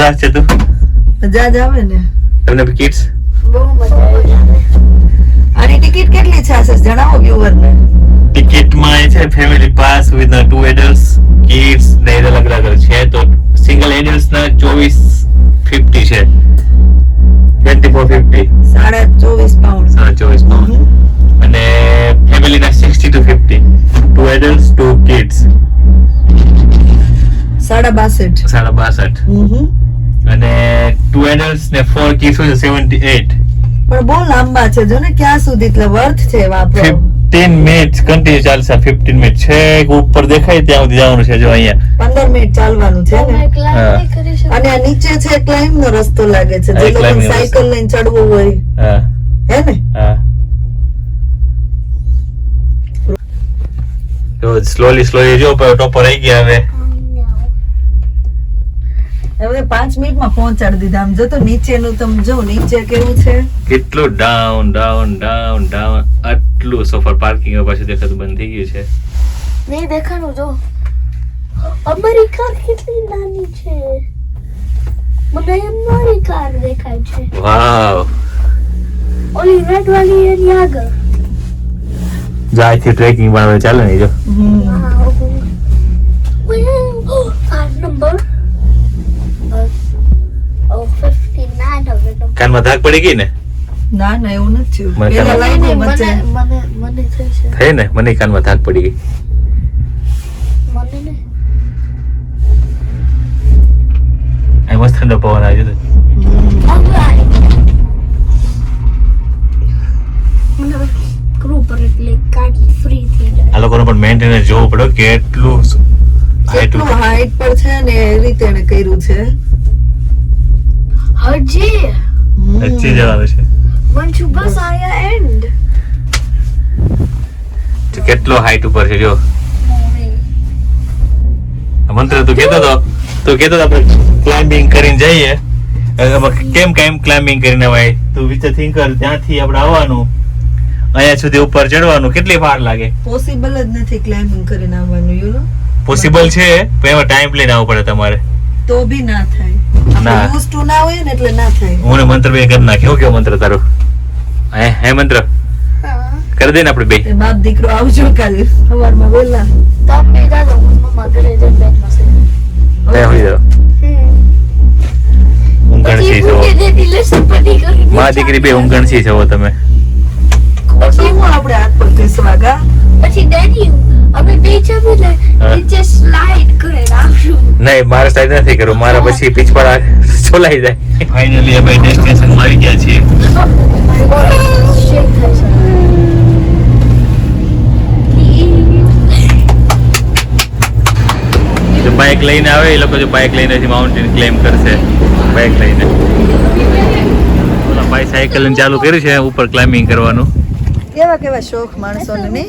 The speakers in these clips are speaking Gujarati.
મજા છે તું? મજા જ આવે ને? તમને કિડ્સ બહુ મજા આવે. આની ટિકિટ કેટલી છે આશિષ? જણાવો વ્યુઅર ને ટિકિટમાં એ છે family pass with two adults kids ને અલગ અલગ છે. તો સિંગલ એડલ્ટ્સ ના ચોવીસ ફિફ્ટી છે. ટ્વેન્ટી ફોર ફિફ્ટી સાડા ચોવીસ પાઉન્ડ સાડા ચોવીસ પાઉન્ડ અને ફેમિલી ના two fifty two adults two kids સાડા બાસઠ. સાડા બાસઠ. અને ટુ એડલ્ટ્સ ને ફોર કિડ્સ હોય સેવન્ટી એટ પણ બહુ લાંબા છે. જો ને ક્યાં સુધી એટલે વર્થ છે વાપરો ફિફ્ટીન મિનિટ કન્ટિન્યુ ચાલશે. ફિફ્ટીન મિનિટ છે ઉપર દેખાય ત્યાં સુધી જવાનું છે જો અહીંયા. પંદર મિનિટ ચાલવાનું છે ને? અને આ નીચે છે ક્લાઇમ્બ નો રસ્તો લાગે છે. જે લોકો સાયકલ લઈને ચડવું હોય. હા. હે ને? હા. સ્લોલી સ્લોલી જો ટોપર આવી ગયા હવે. હવે પાંચ મિનિટમાં પહોંચાડી દીધા. આમ જો તો નીચેનું તમે જો નીચે કેવું છે? કેટલું ડાઉન ડાઉન ડાઉન ડાઉન આટલું સફર પાર્કિંગ પાછું દેખાતું બંધ થઈ ગયું છે. નહીં દેખાનું જો. અમારી કાર કેટલી નાની છે. મને અમારી કાર દેખાય છે. વાવ ઓલી રેડ વાળી એની આગળ. જાય છે ટ્રેકિંગ પણ હવે ચાલે નહીં જો. કાર નંબર કાનમાં ધાક પડી ગઈ ને? ના ના એવું નથી થઈ ને? મને કાનમાં ધાક પડી ગઈ. આ મસ્ત ઠંડો પવન આવ્યો તો. મને ક્રૂ પર એટલે કાર્ડ ફ્રી થઈ જાય આ લોકોને પણ મેન્ટેનન્સ જોવું પડે કેટલું કેટલું હાઈટ પર છે ને એ રીતે એને કર્યું છે? હજી? વચ્ચે જવાનું છે. વન છું બસ આયા એન્ડ તો કેટલો હાઈટ ઉપર છે જો. મંત્ર તો કહેતો તો તો કહેતો તો આપણે ક્લાઇમ્બિંગ કરીને જઈએ. કેમ કેમ ક્લાઇમ્બિંગ કરીને ભાઈ તું વિચાર થિંક કર ત્યાંથી આપણે આવવાનું. અહીંયા સુધી ઉપર ચડવાનું. કેટલી વાર લાગે? પોસિબલ જ નથી ક્લાઇમ્બિંગ કરીને આવવાનું યુ નો પોસિબલ છે પણ એમાં ટાઈમ લઈને આવવું પડે તમારે. તો બી ના થાય. ના. યુઝ ટુ ના હોય ને એટલે ના થાય. હું મંત્ર બે કરી નાખ્યો કેવો મંત્ર તારો? હે હે મંત્ર? કરી દે ને આપણે બે. બાપ દીકરો આવજો કાલે. સવારમાં વહેલા. તમે દાદા મમ્મા ઘરે જઈને બેઠા છે. હે હોઈ જાઓ. ઊંઘણસી છો મા દીકરી બે ઊંઘણસી છો તમે. પછી હું આપણે હાથ પર ઘસવા ગા પછી ડેડી નહીં મારે સાઈડ નથી કરવું મારા પછી પીછવાડા છોલાઈ જાય. ફાઇનલી અમે ડેસ્ટિનેશન મારી આવી ગયા છીએ. જો બાઇક લઈને આવે એ લોકો જો બાઇક લઈને માઉન્ટેન ક્લેમ કરશે. બાઇક લઈને. ભાઈ સાયકલ ચાલુ કર્યું છે ઉપર ક્લાઇમ્બિંગ કરવાનું. કેવા કેવા શોખ માણસોને નહીં?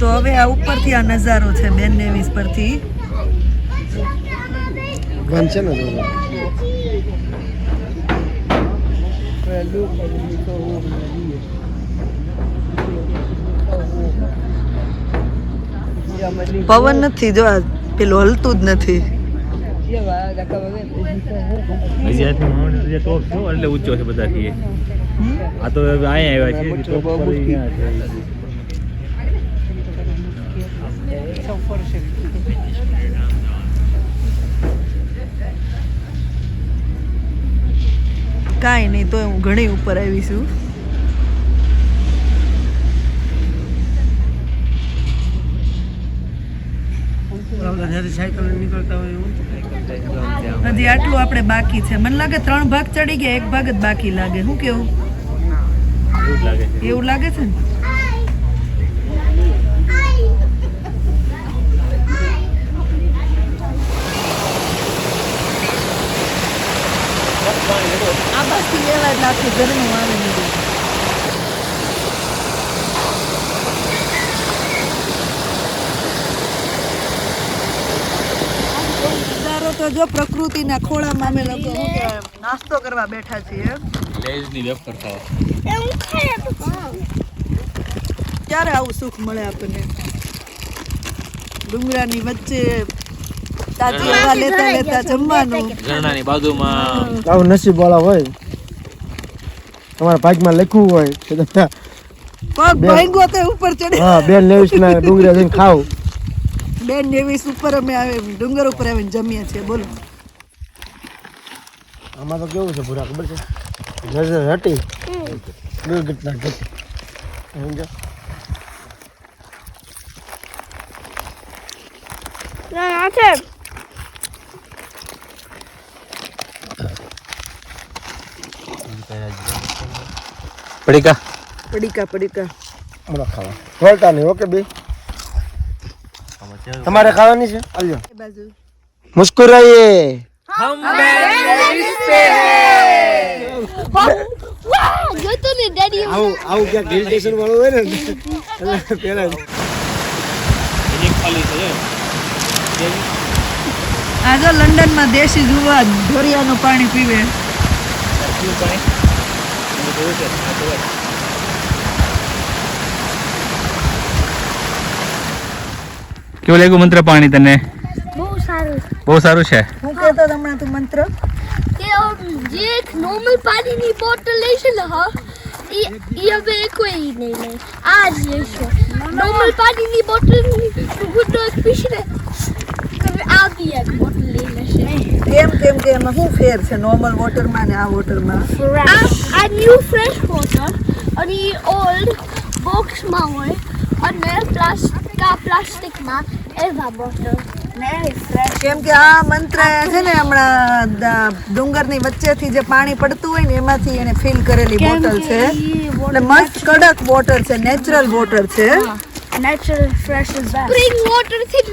તો હવે આ ઉપરથી આ નજારો છે, બેન નેવીસ પરથી. પવન નથી, જો પેલું હલતું જ નથી. માઉન્ટ ટોપ છો એટલે ઊંચો છે બધાથી. આ તો અહીંયા આવ્યા છે ટોપ પર અહીંયા છે. કાંઈ નહીં તો હું ઘણી ઉપર આવીશું હજી આટલું આપણે બાકી છે. મને લાગે ત્રણ ભાગ ચડી ગયા એક ભાગ જ બાકી લાગે. શું કેવું? એવું લાગે એવું લાગે છે ને? પ્રકૃતિના ખોળામાં અમે લોકો શું કહેવાય, નાસ્તો કરવા બેઠા છીએ. લેઝની વેફર ખાવા. એ હું ખાઈ આપું. ક્યારે આવું સુખ મળે આપણને? ડુંગરાની વચ્ચે તાજી હવા લેતા લેતા જમવાનું. ઝરણાની બાજુમાં. આવું નસીબ વાળા હોય. તમારા ભાગમાં લખ્યું હોય તમે પગ ભાંગો તો ઉપર ચડે. હા બેન લેવીસ ના ડુંગરા જઈને ખાવ બેન નેવીસ ઉપર અમે આવે ડુંગર ઉપર આવીને જમીએ છીએ. બોલો. આમાં તો કેવું છે પૂરા ખબર છે? નજર હટી. દુર્ઘટના ઘટી સમજો ના, ના છે. પડીકા. પડીકા પડીકા. બોલો ખાવા. ખોલતા નહીં ઓકે બે? તમારે ખાવાની છે? આલ્યો. એ મુસ્કુરાઈએ વાહ, જોતો ને એવું. આવું આવું ક્યાંક હિલ સ્ટેશન વાળું હોય ને પેલા. આ જો લંડનમાં દેશી જુવા ઢોરિયાનું પાણી પીવે. કેવું લાગ્યું મંત્ર પાણી તને? બહુ સારું છે. હું કહેતો હતો હમણાં તું મંત્ર. કે જે એક નોર્મલ પાણીની બોટલ છે ને હા એ ઈ હવે કોઈ નહીં લે. આ જ છે. નોર્મલ પાણીની બોટલ ગુડો એક પીશે ને હવે આ બી એક બોટલ લઈ લેશે. કેમ કેમ કે એમાં શું ફેર છે નોર્મલ વોટરમાં ને આ વોટરમાં આ આ ન્યૂ ફ્રેશ વોટર અને એ ઓલ્ડ બોક્સમાં હોય અને પ્લાસ્ટિક આ પ્લાસ્ટિકમાં એવા બોટલ કેમ કે આ મંત્ર છે ને હમણાં ડુંગરની વચ્ચેથી જે પાણી પડતું હોય ને એમાંથી એને ફિલ કરેલી બોટલ છે. એટલે મસ્ત કડક વોટર છે નેચરલ વોટર છે. Natural fresh is best spring વોટરથી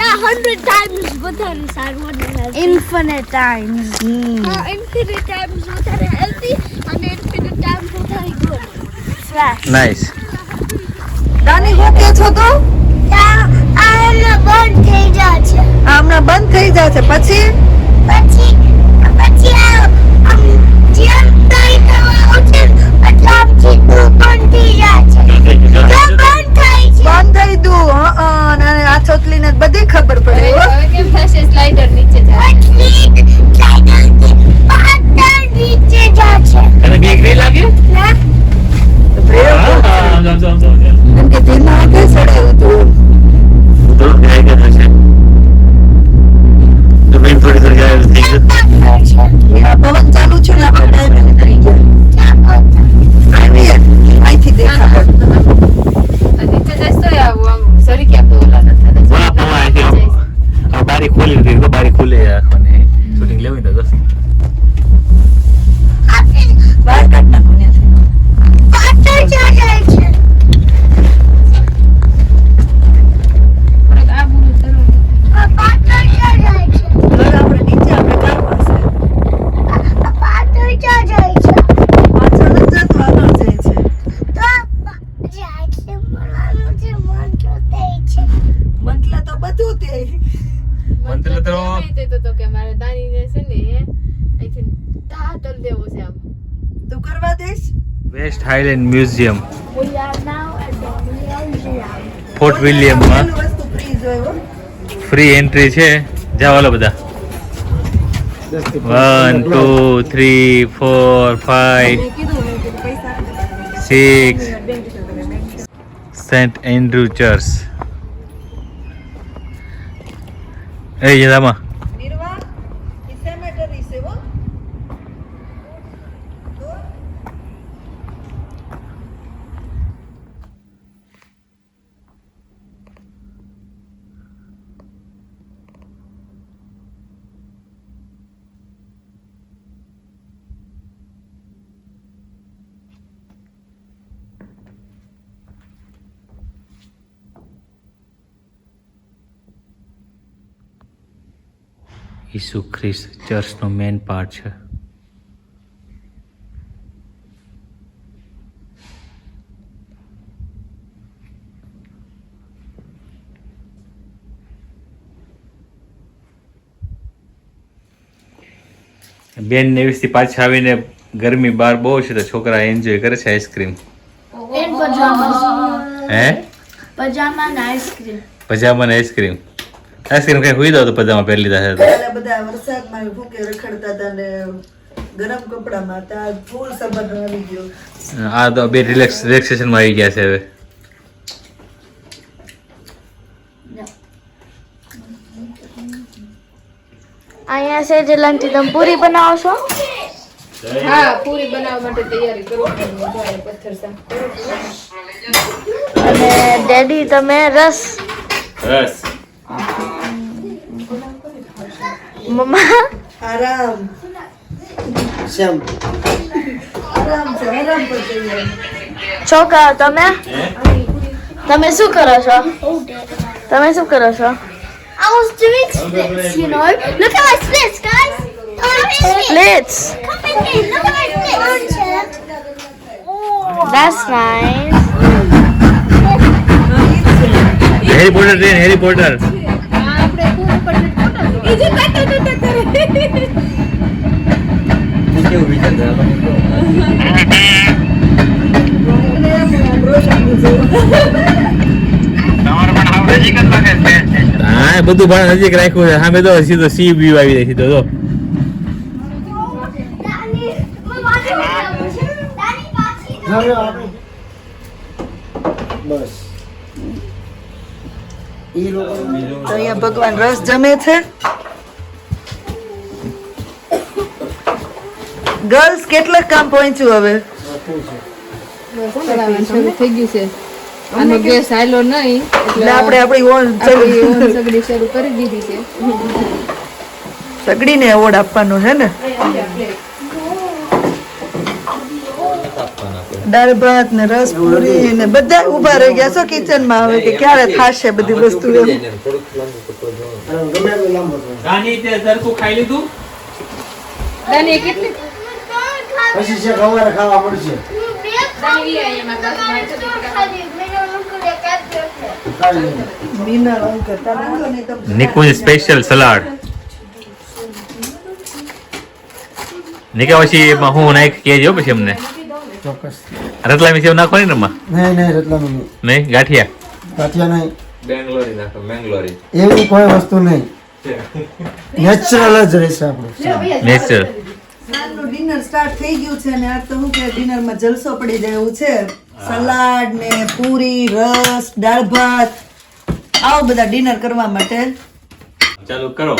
ના 100 ટાઈમ્સ વધારે સારું અને ઇન્ફિનિટ ટાઈમ્સ. હા ઇન્ફિનિટ ટાઈમ્સ વધારે હેલ્ધી અને ઇન્ફિનિટ ટાઈમ્સ વધારે ગુડ ફ્રેશ નાઈસ દાની શું કે છો તો? બંધ થઈ આ હમણાં બંધ થઈ જશે. પછી? પછી પછી જેમ ટાઈટ દઈશ West Highland Museum We are now at the museum. Fort વિલિયમમાં free entry છે. જાઓ હાલો બધા. One two three four five. Six Saint Andrew church એ જદામાં ઈસુ ખ્રિસ્ત ચર્ચનો મેન પાર્ટ છે. બેન નેવીસથી પાછા આવીને ગરમી બહાર બહુ છે તો છોકરા એન્જોય કરે છે આઈસ્ક્રીમ. હે? Pajama and ice પજામા ને આઈસ્ક્રીમ આઈસ્ક્રીમ કઈ હુઈ દો તો પજામા પહેરી લીધા છે એટલે બધા વરસાદમાં ભૂકે રખડતા હતા ને ગરમ કપડામાં હતા ફૂલ સબર આવી ગયો આ તો બે રિલેક્સ રિલેક્સેશનમાં આવી ગયા છે હવે અહીંયા છે જે લંચી તમે પૂરી બનાવો છો હા પૂરી બનાવવા માટે તૈયારી કરું છું જો આ પથ્થર સાફ કરું અને ડેડી તમે રસ બસ મમ્મા આરામ શ્યામ આરામ છે આરામ પર જઈએ છોકરા તમે તમે શું કરો છો તમે શું કરો છો I was doing splits, you know. Look at my splits, guys. Plates Come in here. Look at my splits. Potter હા બધું ભાણ નજીક રાખ્યું છે. સામે તો સીધો સી બી આવી જાય સીધો તો હવે આપણે બસ ઈ લોકો તો અહીંયા ભગવાન રસ જમે છે. ગર્લ્સ કેટલા કામ પહોંચ્યું હવે? થઈ ગયું છે. આનો ગેસ આયલો નહીં એટલે આપણે આપણી ઓન સગડી શરૂ કરી દીધી છે. સગડીને એવોર્ડ આપવાનો છે ને? દાળ ભાત ને રસ પૂરી ને બધા ઊભા રહી ગયા. છો કિચનમાં હવે કે ક્યારે થાશે બધી વસ્તુ એમ? ગમે એટલું લાંબો તે સરખું ખાઈ લીધું? દાની કેટલી? પછી છે ખાવા પડશે નિકુંજ સ્પેશિયલ સલાડ નિકા પછી એમાં હું નાખ કેજો પછી અમને. ચોક્કસ. મિસેવ નાખવાની ને માં નહીં નહીં રતલાનું નહીં. નહીં? ગાંઠિયા? કાઠિયા નહીં. બેંગ્લોરી નાખો બેંગ્લોરી. એવી કોઈ વસ્તુ નહીં. નેચરલ જ રહેશે આપણું. નેચરલ સાંજનું ડિનર સ્ટાર્ટ થઈ ગયું છે ને આજ તો હું કે ડિનરમાં જલસો પડી જાય એવું છે. સલાડ ને પૂરી રસ દાળ ભાત આવો બધા ડિનર કરવા માટે. ચાલુ કરો.